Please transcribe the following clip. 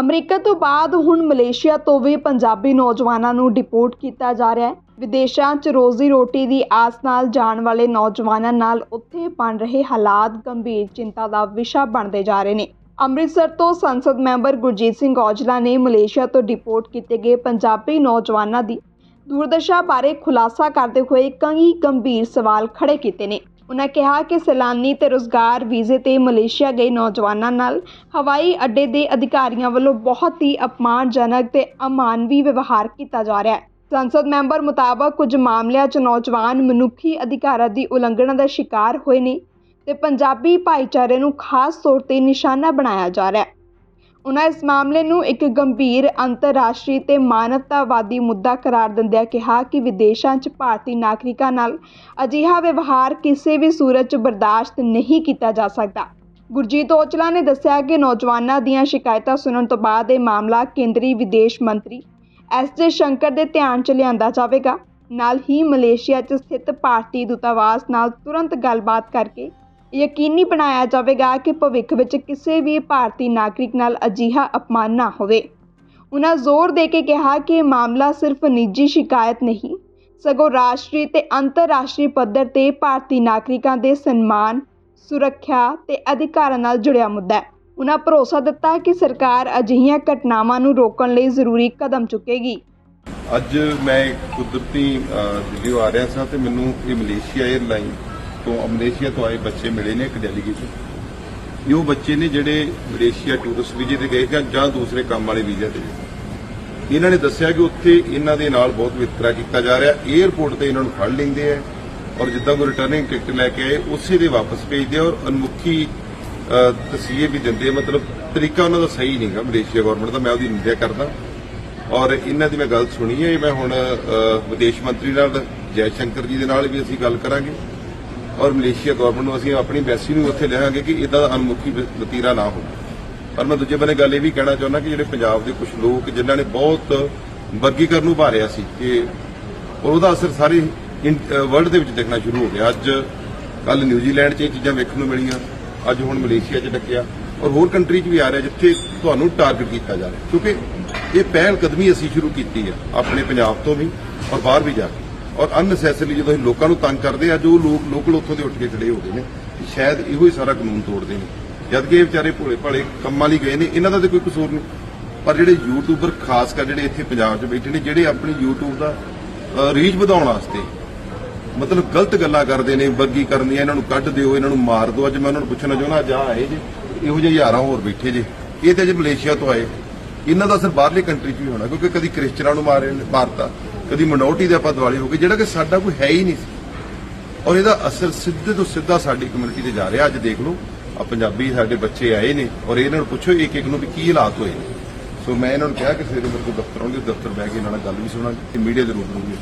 America ਤੋਂ ਬਾਅਦ ਹੁਣ ਮਲੇਸ਼ੀਆ ਤੋਂ ਵੀ ਪੰਜਾਬੀ ਨੌਜਵਾਨਾਂ ਨੂੰ ਡਿਪੋਰਟ ਕੀਤਾ ਜਾ ਰਿਹਾ ਹੈ। ਵਿਦੇਸ਼ਾਂ 'ਚ ਰੋਜ਼ੀ ਰੋਟੀ ਦੀ ਆਸ ਨਾਲ ਜਾਣ ਵਾਲੇ ਨੌਜਵਾਨਾਂ ਨਾਲ ਉੱਥੇ ਬਣ ਰਹੇ ਹਾਲਾਤ ਗੰਭੀਰ ਚਿੰਤਾ ਦਾ ਵਿਸ਼ਾ ਬਣਦੇ ਜਾ ਰਹੇ ਨੇ। ਅੰਮ੍ਰਿਤਸਰ ਤੋਂ ਸੰਸਦ ਮੈਂਬਰ ਗੁਰਜੀਤ ਸਿੰਘ ਔਜਲਾ ਨੇ ਮਲੇਸ਼ੀਆ ਤੋਂ ਡਿਪੋਰਟ ਕੀਤੇ ਗਏ ਪੰਜਾਬੀ ਨੌਜਵਾਨਾਂ ਦੀ ਦੁਰਦਸ਼ਾ ਬਾਰੇ ਖੁਲਾਸਾ ਕਰਦੇ ਹੋਏ ਕਈ ਗੰਭੀਰ ਸਵਾਲ ਖੜੇ ਕੀਤੇ ਨੇ। ਉਨ੍ਹਾਂ ਕਿਹਾ ਕਿ ਸੈਲਾਨੀ ਅਤੇ ਰੁਜ਼ਗਾਰ ਵੀਜ਼ੇ ਤੇ ਮਲੇਸ਼ੀਆ ਗਏ ਨੌਜਵਾਨਾਂ ਨਾਲ ਹਵਾਈ ਅੱਡੇ ਦੇ ਅਧਿਕਾਰੀਆਂ ਵੱਲੋਂ ਬਹੁਤ ਹੀ ਅਪਮਾਨਜਨਕ ਅਤੇ ਅਮਾਨਵੀ ਵਿਵਹਾਰ ਕੀਤਾ ਜਾ ਰਿਹਾ ਹੈ। ਸੰਸਦ ਮੈਂਬਰ ਮੁਤਾਬਕ ਕੁਝ ਮਾਮਲਿਆਂ 'ਚ ਨੌਜਵਾਨ ਮਨੁੱਖੀ ਅਧਿਕਾਰਾਂ ਦੀ ਉਲੰਘਣਾ ਦਾ ਸ਼ਿਕਾਰ ਹੋਏ ਨੇ ਅਤੇ ਪੰਜਾਬੀ ਭਾਈਚਾਰੇ ਨੂੰ ਖਾਸ ਤੌਰ ਤੇ ਨਿਸ਼ਾਨਾ ਬਣਾਇਆ ਜਾ ਰਿਹਾ ਉਨ੍ਹਾਂ ਇਸ ਮਾਮਲੇ ਨੂੰ ਇੱਕ ਗੰਭੀਰ ਅੰਤਰਰਾਸ਼ਟਰੀ ਅਤੇ ਮਾਨਵਤਾਵਾਦੀ ਮੁੱਦਾ ਕਰਾਰ ਦਿੰਦਿਆਂ ਕਿਹਾ ਕਿ ਵਿਦੇਸ਼ਾਂ 'ਚ ਭਾਰਤੀ ਨਾਗਰਿਕਾਂ ਨਾਲ ਅਜਿਹਾ ਵਿਵਹਾਰ ਕਿਸੇ ਵੀ ਸੂਰਤ 'ਚ ਬਰਦਾਸ਼ਤ ਨਹੀਂ ਕੀਤਾ ਜਾ ਸਕਦਾ। ਗੁਰਜੀਤ ਔਜਲਾ ਨੇ ਦੱਸਿਆ ਕਿ ਨੌਜਵਾਨਾਂ ਦੀਆਂ ਸ਼ਿਕਾਇਤਾਂ ਸੁਣਨ ਤੋਂ ਬਾਅਦ ਇਹ ਮਾਮਲਾ ਕੇਂਦਰੀ ਵਿਦੇਸ਼ ਮੰਤਰੀ ਐਸ ਜੇ ਸ਼ੰਕਰ ਦੇ ਧਿਆਨ 'ਚ ਲਿਆਂਦਾ ਜਾਵੇਗਾ। ਨਾਲ ਹੀ ਮਲੇਸ਼ੀਆ 'ਚ ਸਥਿਤ ਭਾਰਤੀ ਦੂਤਾਵਾਸ ਨਾਲ ਤੁਰੰਤ ਗੱਲਬਾਤ ਕਰਕੇ ਯਕੀਨੀ ਬਣਾਇਆ ਜਾਵੇਗਾ ਕਿ ਭਵਿੱਖ ਵਿੱਚ ਕਿਸੇ ਵੀ ਭਾਰਤੀ ਨਾਗਰਿਕ ਨਾਲ ਅਜਿਹਾ ਅਪਮਾਨ ਨਾ ਹੋਵੇ। ਉਨ੍ਹਾਂ ਜ਼ੋਰ ਦੇ ਕੇ ਕਿਹਾ ਕਿ ਇਹ ਮਾਮਲਾ ਸਿਰਫ ਨਿੱਜੀ ਸ਼ਿਕਾਇਤ ਨਹੀਂ ਸਗੋਂ ਰਾਸ਼ਟਰੀ ਤੇ ਅੰਤਰਰਾਸ਼ਟਰੀ ਪੱਧਰ ਤੇ ਭਾਰਤੀ ਨਾਗਰਿਕਾਂ ਦੇ ਸਨਮਾਨ ਸੁਰੱਖਿਆ ਅਤੇ ਅਧਿਕਾਰਾਂ ਨਾਲ ਜੁੜਿਆ ਮੁੱਦਾ ਹੈ। ਉਨ੍ਹਾਂ ਭਰੋਸਾ ਦਿੱਤਾ ਕਿ ਸਰਕਾਰ ਅਜਿਹੀਆਂ ਘਟਨਾਵਾਂ ਨੂੰ ਰੋਕਣ ਲਈ ਜ਼ਰੂਰੀ ਕਦਮ ਚੁੱਕੇਗੀ। ਅੱਜ ਮੈਂ ਕੁਦਰਤੀ ਅਹ, ਆ ਰਿਹਾ ਸਾਂ ਤੇ ਮੈਨੂੰ ਇਹ ਮਲੇਸ਼ੀਆ 에ਅਰਲਾਈਨ ਤੋਂ ਮਲੇਸ਼ੀਆ ਤੋਂ ਆਏ ਬੱਚੇ ਮਿਲੇ ਨੇ ਇੱਕ ਡੈਲੀਗੇਸ਼ਨ ਉਹ ਬੱਚੇ ਨੇ ਜਿਹੜੇ ਮਲੇਸ਼ੀਆ ਟੂਰਿਸਟ ਵੀਜ਼ੇ ਤੇ ਗਏ ਜਾਂ- ਦੂਸਰੇ ਕੰਮ ਵਾਲੇ ਵੀਜ਼ੇ ਤੇ ਇਹਨਾਂ ਨੇ ਦੱਸਿਆ ਕਿ ਉੱਥੇ ਇਹਨਾਂ ਦੇ ਨਾਲ ਬਹੁਤ ਵਿਤਕਰਾ ਕੀਤਾ ਜਾ ਰਿਹਾ। 에ਅਰਪੋਰਟ ਤੇ ਇਹਨਾਂ ਨੂੰ ਫੜ ਲੈਂਦੇ ਆ ਔਰ ਜਿੱਦਾਂ ਕੋਈ ਰਿਟਰਨਿੰਗ ਟਿਕਟ ਲੈ ਕੇ ਆਏ ਉਸੇ ਦੇ ਵਾਪਸ ਭੇਜਦੇ ਔਰ ਅਨਮੁਖੀ ਅਹ, ਤਸੀਹੇ ਵੀ ਦਿੰਦੇ ਮਤਲਬ ਤਰੀਕਾ ਉਹਨਾਂ ਦਾ ਸਹੀ ਨਹੀਂਗਾ ਮਲੇਸ਼ੀਆ ਗਵਰਨਮੈਂਟ ਦਾ। ਮੈਂ ਉਹਦੀ ਨਿੰਦਿਆ ਕਰਦਾ। ਔਰ ਇਹਨਾਂ ਦੀ ਮੈਂ ਗੱਲ ਸੁਣੀ ਹੈ ਮੈਂ ਹੁਣ ਵਿਦੇਸ਼ ਮੰਤਰੀ ਨਾਲ ਜੈ ਸ਼ੰਕਰ ਜੀ ਦੇ ਨਾਲ ਵੀ ਅਸੀਂ ਗੱਲ ਕਰਾਂਗੇ। ਔਰ ਮਲੇਸ਼ੀਆ ਗਵਰਨਮੈਂਟ ਨੂੰ ਅਸੀਂ ਆਪਣੀ ਬੈਸੀ ਨੂੰ ਉੱਥੇ ਲਿਆਵਾਂਗੇ ਕਿ ਇਦਾਂ ਦਾ ਅਨਮੁਖੀ ਵਤੀਰਾ ਨਾ ਹੋਵੇ। ਪਰ ਮੈਂ ਦੂਜੇ ਬੰਨੇ ਗੱਲ ਇਹ ਵੀ ਕਹਿਣਾ ਚਾਹੁੰਦਾ ਕਿ ਜਿਹੜੇ ਪੰਜਾਬ ਦੇ ਕੁਝ ਲੋਕ ਜਿਨ੍ਹਾਂ ਨੇ ਬਹੁਤ ਵਰਗੀਕਰਨ ਨੂੰ ਭਾਰਿਆ ਸੀ ਕਿ ਔਰ ਉਹਦਾ ਅਸਰ ਸਾਰੇ ਵਰਲਡ ਦੇ ਵਿੱਚ ਦੇਖਣਾ ਸ਼ੁਰੂ ਹੋ ਗਿਆ। ਅੱਜ ਕੱਲ ਨਿਊਜ਼ੀਲੈਂਡ 'ਚ ਇਹ ਚੀਜ਼ਾਂ ਵੇਖਣ ਨੂੰ ਮਿਲੀਆਂ, ਅੱਜ ਹੁਣ ਮਲੇਸ਼ੀਆ 'ਚ ਡੱਕਿਆ। ਔਰ ਹੋਰ ਕੰਟਰੀ 'ਚ ਵੀ ਆ ਰਿਹਾ ਜਿੱਥੇ ਤੁਹਾਨੂੰ ਟਾਰਗੇਟ ਕੀਤਾ ਜਾ ਰਿਹਾ। ਕਿਉਂਕਿ ਇਹ ਪਹਿਲ ਕਦਮੀ ਅਸੀਂ ਸ਼ੁਰੂ ਕੀਤੀ ਹੈ ਆਪਣੇ ਪੰਜਾਬ ਤੋਂ ਵੀ ਔਰ ਬਾਹਰ ਵੀ ਜਾ ਕੇ। ਔਰ ਅਨਨੈਸੈਸਰੀ ਜਦੋਂ ਅਸੀਂ ਲੋਕਾਂ ਨੂੰ ਤੰਗ ਕਰਦੇ ਆ ਜੋ ਲੋਕ ਲੋਕਲ ਉੱਥੋਂ ਦੇ ਉੱਠ ਕੇ ਖੜੇ ਹੋ ਗਏ ਨੇ ਸ਼ਾਇਦ ਇਹੋ ਹੀ ਸਾਰਾ ਕਾਨੂੰਨ ਤੋੜਦੇ ਨੇ। ਜਦ ਕਿ ਇਹ ਵਿਚਾਰੇ ਭੋਲੇ ਭਾਲੇ ਕੰਮਾਂ ਲਈ ਗਏ ਨੇ, ਇਹਨਾਂ ਦਾ ਤੇ ਕੋਈ ਕਸੂਰ ਨਹੀਂ। ਪਰ ਜਿਹੜੇ ਯੂਟਿਊਬਰ, ਖਾਸ ਕਰ ਜਿਹੜੇ ਇੱਥੇ ਪੰਜਾਬ 'ਚ ਬੈਠੇ ਨੇ, ਜਿਹੜੇ ਆਪਣੀ YouTube ਦਾ ਰੀਚ ਵਧਾਉਣ ਵਾਸਤੇ ਮਤਲਬ ਗਲਤ ਗੱਲਾਂ ਕਰਦੇ ਨੇ ਵਰਗੀ ਕਰਨੀਆਂ ਇਹਨਾਂ ਨੂੰ ਕੱਢ ਦਿਓ, ਇਹਨਾਂ ਨੂੰ ਮਾਰ ਦਿਓ, ਅੱਜ ਮੈਂ ਉਹਨਾਂ ਨੂੰ ਪੁੱਛਣਾ ਚਾਹੁੰਦਾ, ਅੱਜ ਆਏ ਜੇ, ਇਹੋ ਜਿਹੇ ਹਜ਼ਾਰਾਂ ਹੋਰ ਬੈਠੇ ਜੇ। ਇਹ ਤੇ ਜੇ ਮਲੇਸ਼ੀਆ ਤੋਂ ਆਏ। ਇਹਨਾਂ ਦਾ ਅਸਰ ਬਾਹਰਲੇ ਕੰਟਰੀ 'ਚ ਵੀ ਹੋਣਾ, ਕਿਉਂਕਿ ਕਦੀ ਕ੍ਰਿਸਚਨਾਂ ਨੂੰ ਮਾਰੇ ਨੇ, ਮਾਰਤਾ। ਕਦੀ ਮਿਨੋਰਟੀ ਦੇ ਆਪਾਂ ਦਿਵਾਲੀ ਹੋ ਗਏ ਜਿਹੜਾ ਕਿ ਸਾਡਾ ਕੋਈ ਹੈ ਹੀ ਨਹੀਂ ਸੀ। ਔਰ ਇਹਦਾ ਅਸਰ ਸਿੱਧੇ ਤੋਂ ਸਿੱਧਾ ਸਾਡੀ ਕਮਿਊਨਿਟੀ ਤੇ ਜਾ ਰਿਹਾ। ਅੱਜ ਦੇਖ ਲਓ ਆ ਪੰਜਾਬੀ ਸਾਡੇ ਬੱਚੇ ਆਏ ਨੇ ਔਰ ਇਹਨਾਂ ਨੂੰ ਪੁੱਛੋ ਇੱਕ ਇੱਕ ਨੂੰ ਵੀ ਕੀ ਹਾਲਾਤ ਹੋਏ ਨੇ। ਸੋ ਮੈਂ ਇਹਨਾਂ ਨੂੰ ਕਿਹਾ ਕਿ ਸਵੇਰੇ ਮੇਰੇ ਕੋਲ ਦਫ਼ਤਰ ਆਉਣਗੇ, ਦਫ਼ਤਰ ਬਹਿ ਕੇ ਇਹਨਾਂ ਨਾਲ ਗੱਲ ਵੀ ਸੁਣਾਂਗੇ ਤੇ ਮੀਡੀਆ ਦੇ ਰੂਪ ਨੂੰ ਵੀ